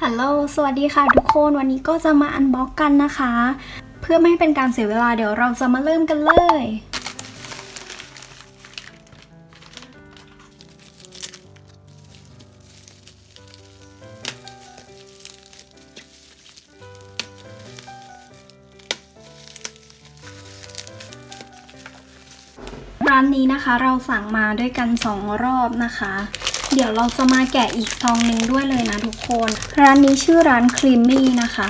ฮัลโหล สวัสดีค่ะทุกคน วันนี้ก็จะมาอันบ็อกกันนะคะ เพื่อไม่ให้เป็นการเสียเวลาเดี๋ยวเราจะมาเริ่มกันเลย ร้านนี้นะคะเราสั่งมาด้วยกัน 2 รอบนะคะ เดี๋ยวเราจะมาแกะอีกซองหนึ่งด้วยเลยนะทุกคน ร้านนี้ชื่อร้านครีมมี่นะคะ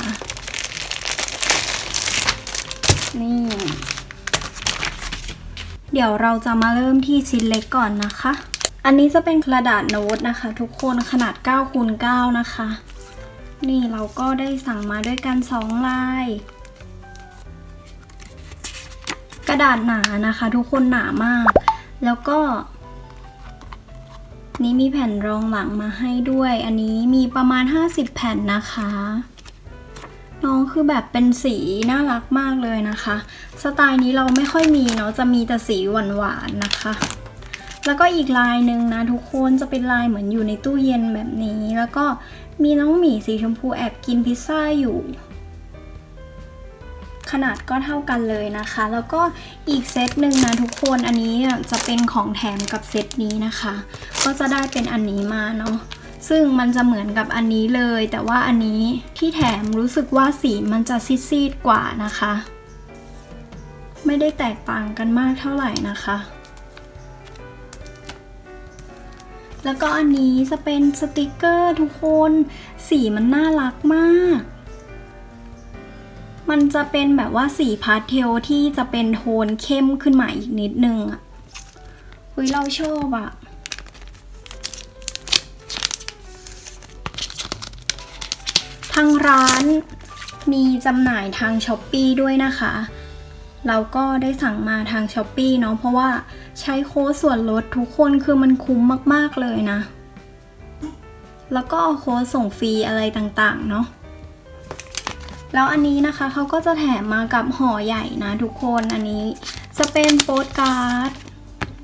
นี่ เดี๋ยวเราจะมาเริ่มที่ชิ้นเล็กก่อนนะคะ อันนี้จะเป็นกระดาษโน้ตนะคะ ทุกคนขนาด9คูณ9นะคะ นี่เราก็ได้สั่งมาด้วยกัน 2 ลายกระดาษหนานะคะ ทุกคนหนามาก แล้วก็ นี่มีแผ่นรองหลังมาให้ด้วย อันนี้มีประมาณ 50 แผ่นนะคะ น้องคือแบบเป็นสีน่ารักมากเลยนะคะ สไตล์นี้เราไม่ค่อยมีเนาะ จะมีแต่สีหวานๆนะคะ แล้วก็อีกลายหนึ่งนะทุกคนจะเป็นลายเหมือนอยู่ในตู้เย็นแบบนี้ แล้วก็มีน้องหมีสีชมพูแอบกินพิซซ่าอยู่ ขนาดก็เท่ากันเลยนะคะ แล้วก็อีกเซตหนึ่งนะทุกคนอันนี้จะเป็นของแถมกับเซตนี้นะคะ ก็จะได้เป็นอันนี้มาเนาะซึ่งมันจะเหมือนกับอันนี้เลย แต่ว่าอันนี้ที่แถมรู้สึกว่าสีมันจะซีดๆกว่านะคะ ไม่ได้แตกต่างกันมากเท่าไหร่นะคะ แล้วก็อันนี้จะเป็นสติกเกอร์ทุกคน สีมันน่ารักมาก มันจะเป็นแบบว่าสีพาสเทลที่จะเป็นโทนเข้มขึ้นมาอีกนิดนึงอะเฮ้ยเราชอบอะทางร้านมีจำหน่ายทางช้อปปีด้วยนะคะ เราก็ได้สั่งมาทางช้อปปีเนาะเพราะว่าใช้โค้ดส่วนลดทุกคนคือมันคุ้มมาก ๆ เลยนะ แล้วก็โค้ดส่งฟรีอะไรต่าง ๆ เนาะ แล้วอันนี้นะคะเขาก็จะแถมมากับห่อใหญ่นะทุกคนอันนี้จะเป็นโปสการ์ด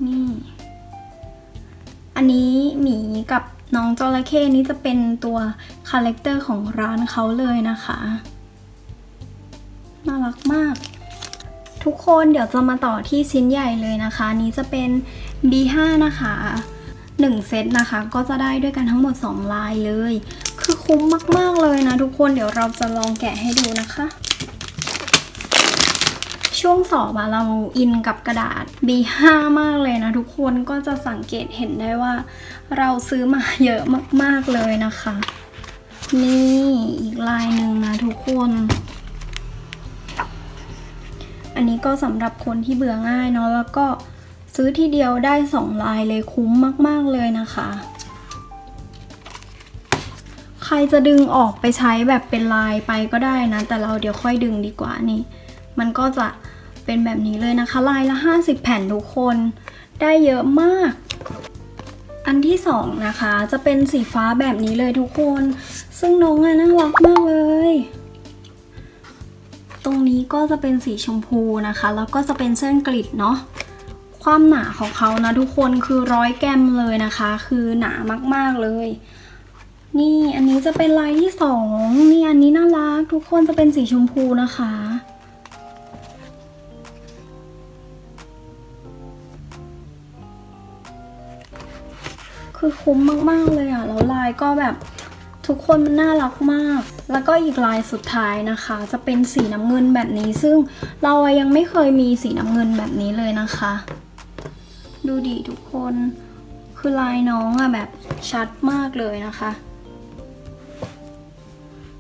นี่อันนี้หมีกับน้องจระเข้นี้จะเป็นตัวคาแรคเตอร์ของร้านเขาเลยนะคะน่ารักมาก ทุกคนเดี๋ยวจะมาต่อที่ชิ้นใหญ่เลยนะคะนนี้จะเป็น B5 นะคะ 1 เซตนะคะ ก็จะได้ด้วยกันทั้งหมด 2 ลายเลย คือคุ้มมาก ๆ เลยนะทุกคนเดี๋ยวเราจะลองแกะให้ดูนะคะ ช่วงสอบอะเราอินกับกระดาษ B5 มากเลยนะทุกคนก็จะสังเกตเห็นได้ว่า เราซื้อมาเยอะมาก ๆ เลยนะคะ นี่อีกลายหนึ่งนะทุกคน อันนี้ก็สำหรับคนที่เบื่อง่ายเนาะแล้วก็ซื้อทีเดียวได้สองลายเลยคุ้มมาก ๆ เลยนะคะ รจะดึงออกไปใช้แบบเป็นลายไปก็ได้นะ แต่เราเดี๋ยวค่อยดึงดีกว่านี่ มันก็จะเป็นแบบนี้เลยนะคะ ลายละ 50 แผ่นทุกคน ได้เยอะมาก อันที่สองนะคะจะเป็นสีฟ้าแบบนี้เลยทุกคน ซึ่งน้องอะน่ารักมากเลย ตรงนี้ก็จะเป็นสีชมพูนะคะ แล้วก็จะเป็นเส้นกลิดเนาะความหนาของเขานะทุกคนคือร้อยแกมเลยนะคะ คือหนามากๆเลย นี่อันนี้จะเป็นลายที่สองนี่อันนี้น่ารักทุกคนจะเป็นสีชมพูนะคะ คือคุ้มมากๆเลยอะแล้วลายก็แบบทุกคนมันน่ารักมาก แล้วก็อีกลายสุดท้ายนะคะ จะเป็นสีน้ำเงินแบบนี้ ซึ่งเรายังไม่เคยมีสีน้ำเงินแบบนี้เลยนะคะ ดูดิทุกคนคือลายน้องอะแบบชัดมากเลยนะคะ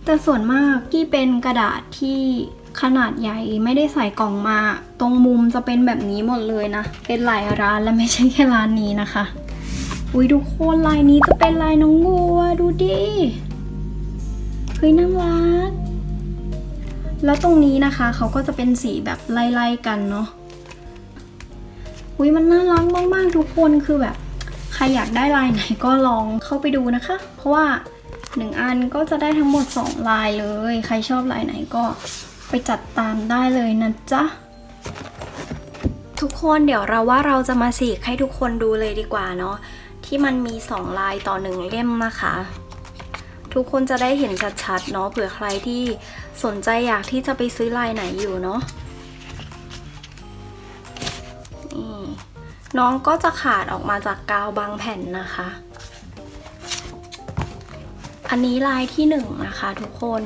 แต่ส่วนมากที่เป็นกระดาษที่ขนาดใหญ่ไม่ได้ใส่กล่องมา ตรงมุมจะเป็นแบบนี้หมดเลยนะ เป็นหลายร้านและไม่ใช่แค่ร้านนี้นะคะ อุ้ยทุกคนลายนี้จะเป็นลายน้องงัวดูดิเฮ้ยน่ารัก แล้วตรงนี้นะคะเขาก็จะเป็นสีแบบไล่ๆกันเนาะอุ้ยมันน่ารักมากๆทุกคนคือแบบ ใครอยากได้ลายไหนก็ลองเข้าไปดูนะคะ เพราะว่า หนึ่งอันก็จะได้ทั้งหมด 2 ลายเลย ใครชอบลายไหนก็ไปจัดตามได้เลยนะจ๊ะ ทุกคนเดี๋ยวเราว่าเราจะมาสีกให้ทุกคนดูเลยดีกว่าเนาะที่มันมี 2 ลายต่อหนึ่งเล่มนะคะ ทุกคนจะได้เห็นชัดๆเนาะเผื่อใครที่สนใจอยากที่จะไปซื้อลายไหนอยู่เนาะนี่น้องก็จะขาดออกมาจากกาวบางแผ่นนะคะ อันนี้ลายที่หนึ่งนะคะทุกคน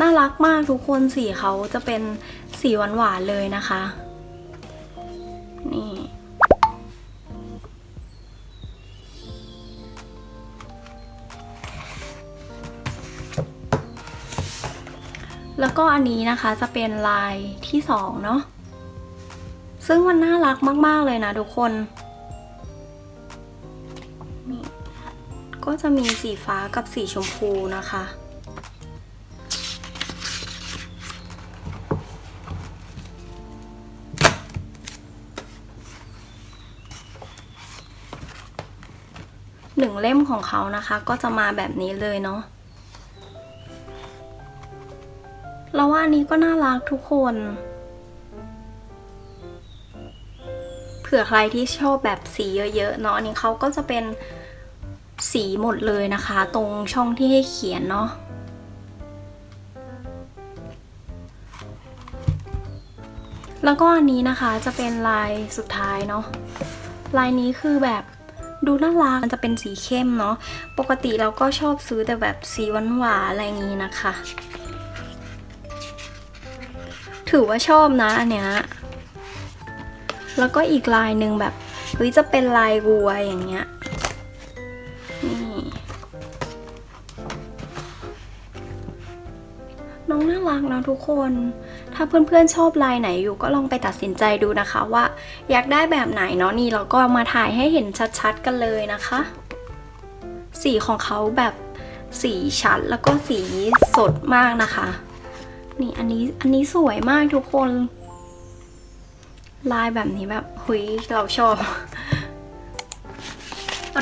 น่ารักมากทุกคนสีเขาจะเป็นสีหวานๆเลยนะคะ นี่แล้วก็อันนี้นะคะจะเป็นลายที่สองเนาะ ซึ่งมันน่ารักมาก ๆ เลยนะทุกคน นี่ ก็จะมีสีฟ้ากับสีชมพูนะคะ หนึ่งเล่มของเขานะคะ ก็จะมาแบบนี้เลยเนาะเราว่าอันนี้ก็น่ารักทุกคน ผื่อใครที่ชอบแบบสีเยอะๆเนาะอันนี้เขาก็จะเป็นสีหมดเลยนะคะ ตรงช่องที่ให้เขียนเนาะแล้วก็อันนี้นะคะจะเป็นลายสุดท้ายเนาะลายนี้คือแบบดูน่ารักมันจะเป็นสีเข้มเนาะปกติเราก็ชอบซื้อแต่แบบสีหวานๆอะไรอย่างนี้นะคะ ถือว่าชอบนะอันเนี้ย แล้วก็อีกลายหนึ่งแบบเฮ้ยจะเป็นลายวัวอย่างเงี้ยนี่น้องน่ารักนะทุกคน ถ้าเพื่อนๆชอบลายไหนอยู่ก็ลองไปตัดสินใจดูนะคะว่า อยากได้แบบไหนเนาะนี่เราก็มาถ่ายให้เห็นชัดๆกันเลยนะคะ สีของเขาแบบสีชัดแล้วก็สีสดมากนะคะ นี่อันนี้อันนี้สวยมากทุกคน ลายแบบนี้แบบหุยเราชอบ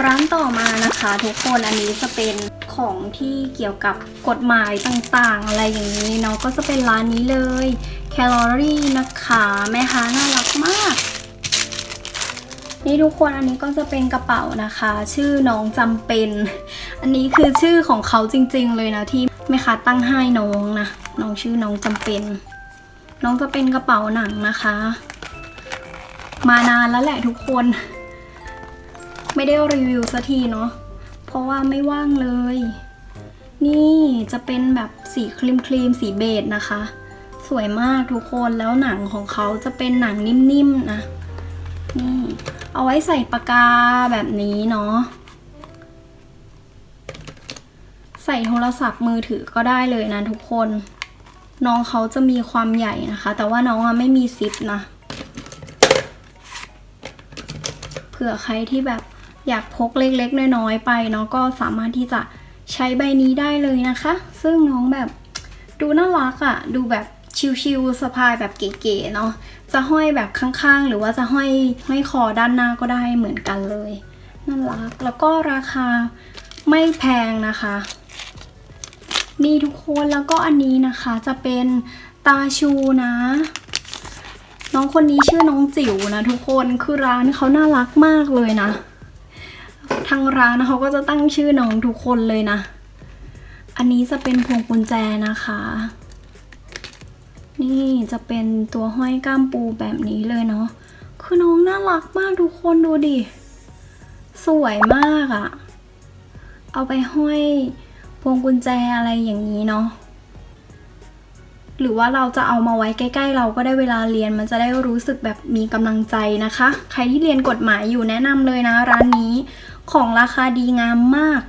ร้านต่อมานะคะ ทุกคนอันนี้จะเป็นของที่เกี่ยวกับกฎหมายต่างๆ อะไรอย่างนี้เนาะก็จะเป็นร้านนี้เลยแคลอรี่นะคะแม่ค้าน่ารักมาก นี่ทุกคนอันนี้ก็จะเป็นกระเป๋านะคะ ชื่อน้องจำเป็น อันนี้คือชื่อของเขาจริงๆเลยนะที่แม่ค้าตั้งให้น้องนะน้องชื่อน้องจำเป็น น้องจะเป็นกระเป๋าหนังนะคะ มานานแล้วแหละทุกคน ไม่ได้รีวิวสักทีเนาะเพราะว่าไม่ว่างเลย นี่จะเป็นแบบสีครีมครีมสีเบจนะคะ สวยมากทุกคนแล้วหนังของเขาจะเป็นหนังนิ่มๆนะนี่เอาไว้ใส่ปากกาแบบนี้เนาะใส่โทรศัพท์มือถือก็ได้เลยนะทุกคน น้องเขาจะมีความใหญ่นะคะ แต่ว่าน้องอะไม่มีซิปนะ เผื่อใครที่แบบอยากพกเล็กๆ น้อยๆ ไปเนาะก็สามารถที่จะใช้ใบนี้ได้เลยนะคะ ซึ่งน้องแบบดูน่ารักอะ่ะ ดูแบบชิวๆสะพายแบบเก๋ๆเนาะจะห้อยแบบข้างๆ หรือว่าจะห้อยห้อยคอด้านหน้าก็ได้เหมือนกันเลยน่ารักแล้วก็ราคาไม่แพงนะคะ นี่ทุกคนแล้วก็อันนี้นะคะจะเป็นตาชูนะ น้องคนนี้ชื่อน้องจิ๋วนะทุกคนคือร้านเขาน่ารักมากเลยนะ ทางร้านเขาก็จะตั้งชื่อน้องทุกคนเลยนะ อันนี้จะเป็นพวงกุญแจนะคะ นี่จะเป็นตัวห้อยก้ามปูแบบนี้เลยเนาะคือน้องน่ารักมากทุกคนดูดิ สวยมากอะเอาไปห้อยพวงกุญแจอะไรอย่างนี้เนาะ หรือว่าเราจะเอามาไว้ใกล้ ๆ เราก็ได้เวลาเรียนมันจะได้รู้สึกแบบมีกำลังใจนะคะ ใครที่เรียนกฎหมายอยู่แนะนำเลยนะร้านนี้ ของราคาดีงามมาก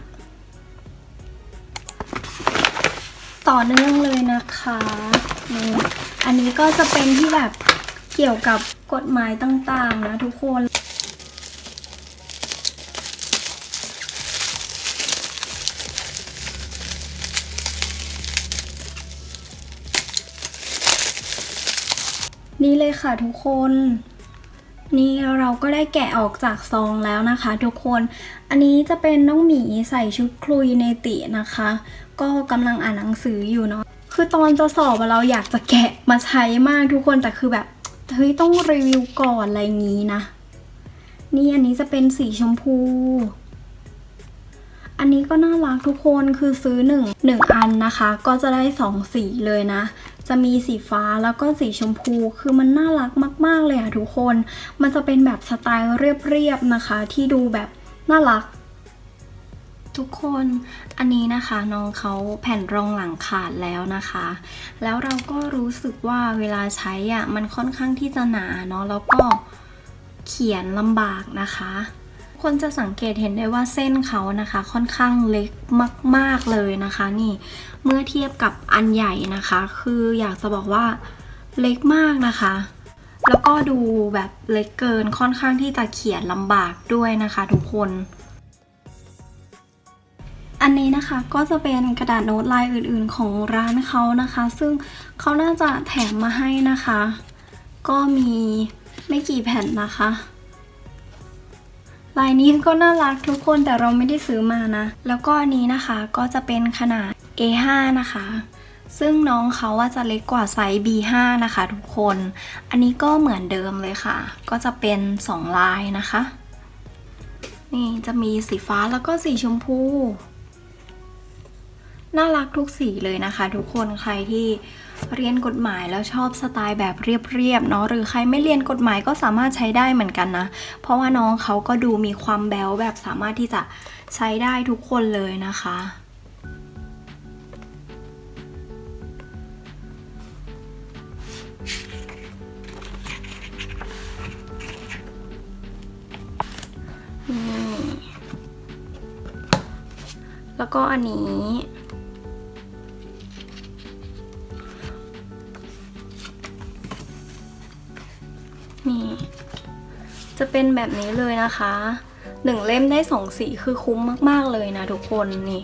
ต่อเนื่องเลยนะคะนี่อันนี้ก็จะเป็นที่แบบเกี่ยวกับกฎหมายต่างๆนะทุกคน นี่เลย ค่ะทุกคน นี่เราก็ได้แกะออกจากซองแล้วนะคะ ทุกคน อันนี้จะเป็นน้องหมีใส่ชุดคลุยเนตินะคะ ก็กำลังอ่านหนังสืออยู่เนาะ คือตอนจะสอบเราอยากจะแกะมาใช้มากทุกคนแต่คือแบบเฮ้ยต้องรีวิวก่อนอะไรงี้นะ นี่อันนี้จะเป็นสีชมพู อันนี้ก็น่ารักทุกคนคือซื้อหนึ่งหนึ่งอันนะคะ ก็จะได้สองสีเลยนะ จะมีสีฟ้าแล้วก็สีชมพู คือมันน่ารักมาก ๆ เลยอะทุกคน มันจะเป็นแบบสไตล์เรียบ ๆ นะคะ ที่ดูแบบน่ารัก ทุกคนอันนี้นะคะน้องเขาแผ่นรองหลังขาดแล้วนะคะ แล้วเราก็รู้สึกว่าเวลาใช้อะมันค่อนข้างที่จะหนาเนาะแล้วก็เขียนลำบากนะคะ คนจะสังเกตเห็นได้ว่าเส้นเขานะคะ ค่อนข้างเล็กมาก ๆเลยนะคะ นี่เมื่อเทียบกับอันใหญ่นะคะ คืออยากจะบอกว่าเล็กมากนะคะ แล้วก็ดูแบบเล็กเกินค่อนข้างที่จะเขียนลำบากด้วยนะคะ ทุกคน อันนี้นะคะก็จะเป็นกระดาษโน้ตลายอื่นๆของร้านเขานะคะ ซึ่งเขาน่าจะแถมมาให้นะคะ ก็มีไม่กี่แผ่นนะคะ ลายนี้ก็น่ารักทุกคนแต่เราไม่ได้ซื้อมานะ แล้วก็อันนี้นะคะก็จะเป็นขนาด A5 นะคะ ซึ่งน้องเขาว่าจะเล็กกว่าไซส์ B5 นะคะทุกคน อันนี้ก็เหมือนเดิมเลยค่ะ ก็จะเป็น 2 ลายนะคะ นี่จะมีสีฟ้าแล้วก็สีชมพู น่ารักทุกสีเลยนะคะ ทุกคนใครที่เรียนกฎหมายแล้วชอบสไตล์แบบเรียบๆเนาะหรือใครไม่เรียนกฎหมายก็สามารถใช้ได้เหมือนกันนะ เพราะว่าน้องเขาก็ดูมีความแบวแบบสามารถที่จะใช้ได้ทุกคนเลยนะคะนี่แล้วก็อันนี้ จะเป็นแบบนี้เลยนะคะหนึ่งเล่มได้สองสีคือคุ้มมาก ๆ เลยนะทุกคนนี่